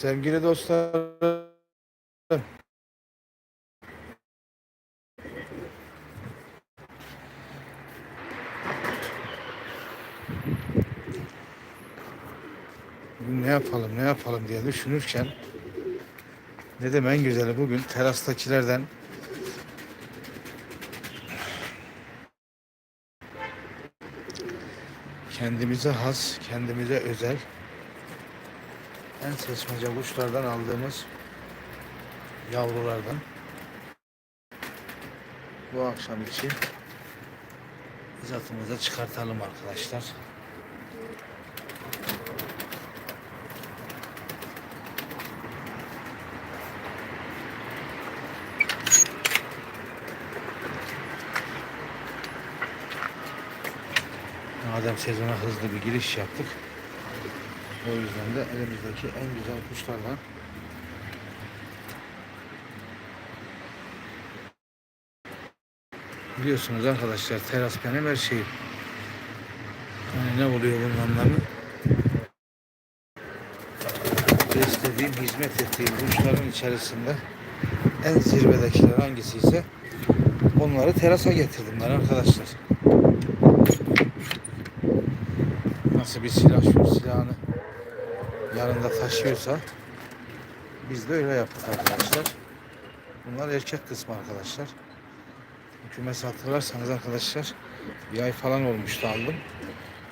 Sevgili dostlar, bugün ne yapalım ne yapalım diye düşünürken dedim en güzeli bugün terastakilerden kendimize has, kendimize özel en seçmece kuşlardan aldığımız yavrulardan bu akşam için izatımıza çıkartalım arkadaşlar. Madem sezona hızlı bir giriş yaptık. O yüzden de elimizdeki en güzel kuşlardan biliyorsunuz arkadaşlar teras benim her şeyim. Yani ne oluyor bunun anlamı? Beslediğim, hizmet ettiğim kuşların içerisinde en zirvedekiler hangisi ise onları terasa getirdim ben arkadaşlar. Nasıl bir silah şu silahını yanında taşıyorsa biz de öyle yaptık arkadaşlar. Bunlar erkek kısmı arkadaşlar. Bu kümesi hatırlarsanız arkadaşlar bir ay falan olmuştu aldım.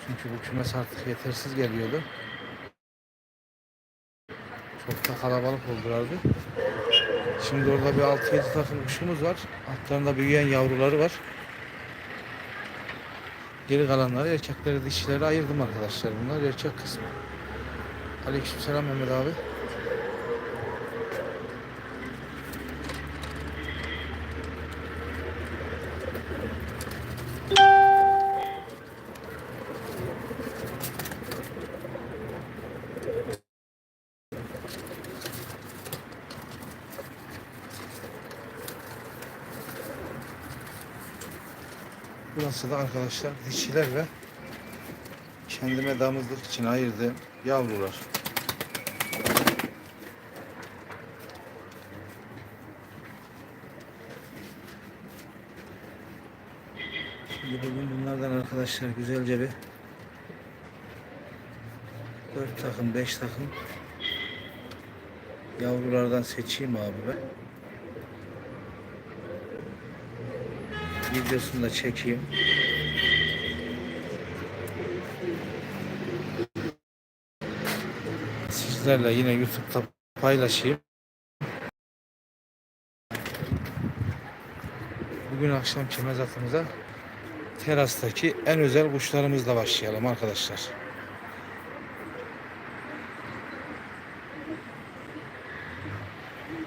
Çünkü bu kümes artık yetersiz geliyordu. Çok da kalabalık oldulardı. Şimdi orada bir 6-7 takım kuşumuz var. Altlarında büyüyen yavruları var. Geri kalanları erkekleri dişileri ayırdım arkadaşlar. Bunlar erkek kısmı. Aleykümselam Mehmet abi. Burası da arkadaşlar dişiler ve kendime damızlık için ayırdığım yavrular. Şimdi bugün bunlardan arkadaşlar güzelce bir 4 takım 5 takım yavrulardan seçeyim abi ben. Videosunu da çekeyim. Sizlerle yine YouTube'da paylaşayım. Bugün akşamki mezatımıza terastaki en özel kuşlarımızla başlayalım arkadaşlar.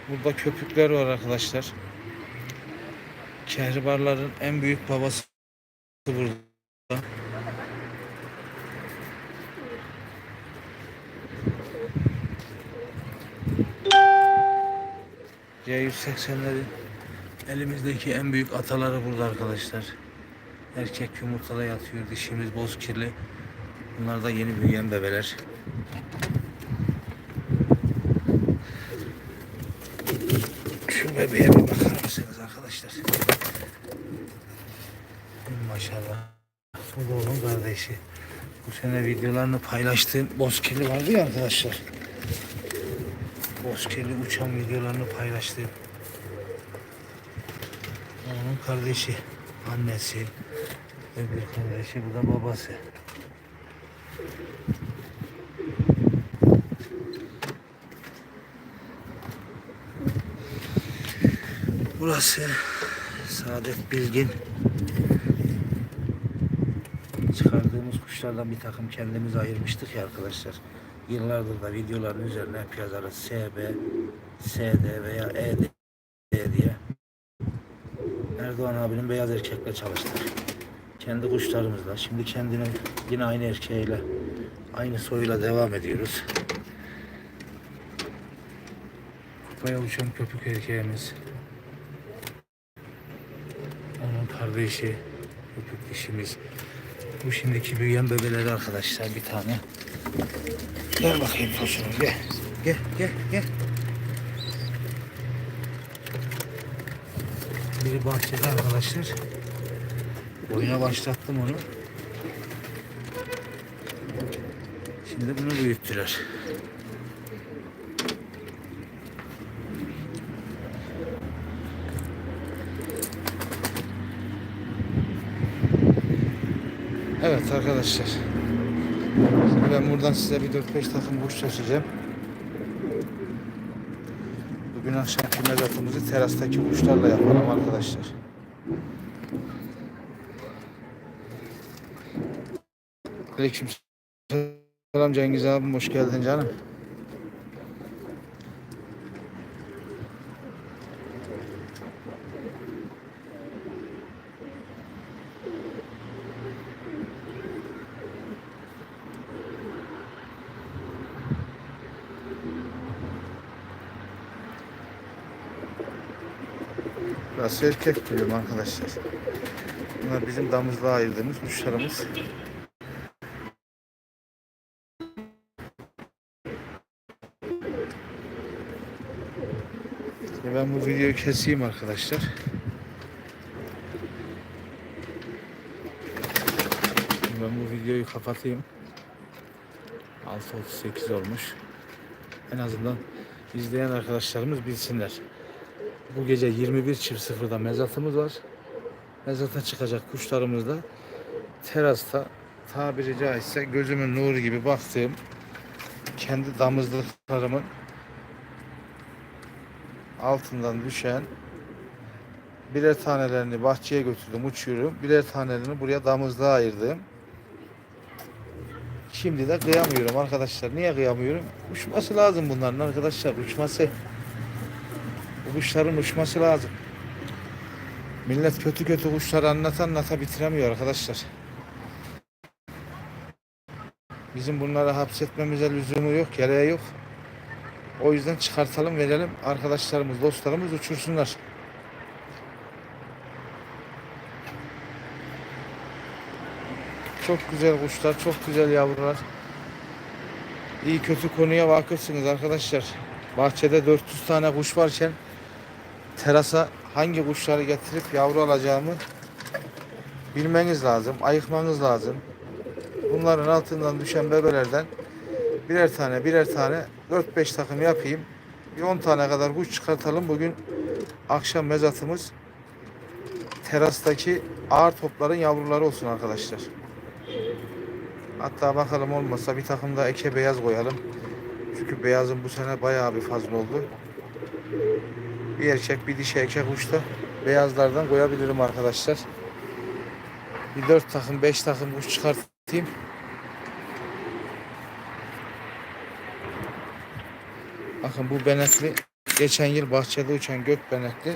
Burada köpükler var arkadaşlar. Kehribarların en büyük babası C180'lerin elimizdeki en büyük ataları burada arkadaşlar. Erkek yumurtada yatıyor. Dişimiz boz kirli. Bunlar da yeni büyüyen bebeler. Şu bebeğe bir bakar mısınız arkadaşlar? Maşallah. Onun kardeşi. Bu sene videolarını paylaştığım bozkirli vardı ya arkadaşlar. Bozkirli uçan videolarını paylaştığım. Onun kardeşi, annesi, öbür kardeşi, bu da babası. Burası Saadet Bilgin. Çıkardığımız kuşlardan bir takım kendimiz ayırmıştık ya arkadaşlar. Yıllardır da videoların üzerine hep yazarız SB, SD veya ED. Erdoğan abinin beyaz erkekle çalıştık. Kendi kuşlarımızla. Şimdi kendine yine aynı erkeğiyle aynı soyla devam ediyoruz. Kupaya uçan köpük erkeğimiz. Onun kardeşi, köpük dişimiz. Bu şimdiki büyüyen bebeleri arkadaşlar bir tane. Gel bakayım tosunum gel. Gel gel gel. Biri bahçede arkadaşlar. Oyuna başlattım onu. Şimdi bunu büyüttüler. Evet arkadaşlar. Şimdi ben buradan size bir 4-5 takım kuş seçeceğim. Bugün akşamki mezatımızı terastaki kuşlarla yapalım arkadaşlar. Aleyküm selam Cengiz abim hoş geldin canım. Burası erkek bölüm arkadaşlar. Bunlar bizim damızlığa ayırdığımız kuşlarımız. Ben bu videoyu keseyim arkadaşlar. Ben bu videoyu kapatayım. 6.38 olmuş. En azından izleyen arkadaşlarımız bilsinler. Bu gece 21.00'da mezatımız var. Mezata çıkacak kuşlarımız da terasta tabiri caizse gözümün nuru gibi baktığım kendi damızlıklarımın altından düşen birer tanelerini bahçeye götürdüm uçuyorum. Birer tanelerini buraya damızlığa ayırdım. Şimdi de kıyamıyorum arkadaşlar. Niye kıyamıyorum? Uçması lazım bunların arkadaşlar. Uçması. Bu kuşların uçması lazım. Millet kötü kötü kuşları anlata anlata bitiremiyor arkadaşlar. Bizim bunları hapsetmemize lüzumu yok, gereği yok. O yüzden çıkartalım verelim. Arkadaşlarımız, dostlarımız uçursunlar. Çok güzel kuşlar, çok güzel yavrular. İyi kötü konuya vakıfsınız arkadaşlar. Bahçede 400 tane kuş varken terasa hangi kuşları getirip yavru alacağımı bilmeniz lazım, ayıkmanız lazım. Bunların altından düşen bebelerden birer tane birer tane 4-5 takım yapayım. Bir 10 tane kadar kuş çıkartalım. Bugün akşam mezatımız terastaki ağır topların yavruları olsun arkadaşlar. Hatta bakalım olmazsa bir takım da eke beyaz koyalım. Çünkü beyazın bu sene bayağı bir fazla oldu. Bir erkek bir dişi erkek uçta beyazlardan koyabilirim arkadaşlar. Bir dört takım beş takım kuş çıkartayım. Bakın bu benekli geçen yıl bahçede uçan gök benekli.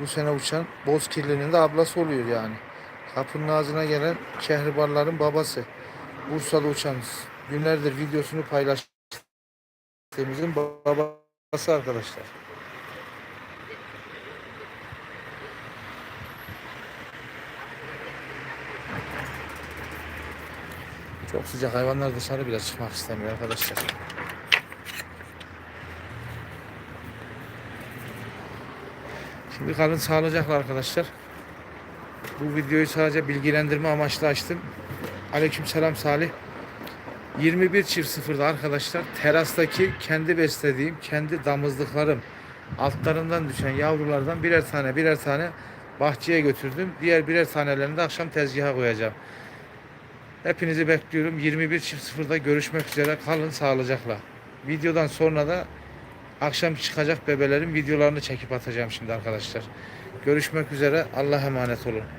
Bu sene uçan boz kirlinin de ablası oluyor yani. Kapının ağzına gelen kehribarların babası. Bursa'da uçan günlerdir videosunu paylaştığımızın babası arkadaşlar. Çok sıcak hayvanlar dışarı bile çıkmak istemiyor arkadaşlar. Şimdi kalın sağlıcakla arkadaşlar. Bu videoyu sadece bilgilendirme amaçlı açtım. Aleykümselam Salih. 21.00'da arkadaşlar terastaki kendi beslediğim, kendi damızlıklarım altlarından düşen yavrulardan birer tane birer tane bahçeye götürdüm. Diğer birer tanelerini de akşam tezgaha koyacağım. Hepinizi bekliyorum. 21.00'da görüşmek üzere. Kalın sağlıcakla. Videodan sonra da akşam çıkacak bebelerin videolarını çekip atacağım şimdi arkadaşlar. Görüşmek üzere. Allah emanet olun.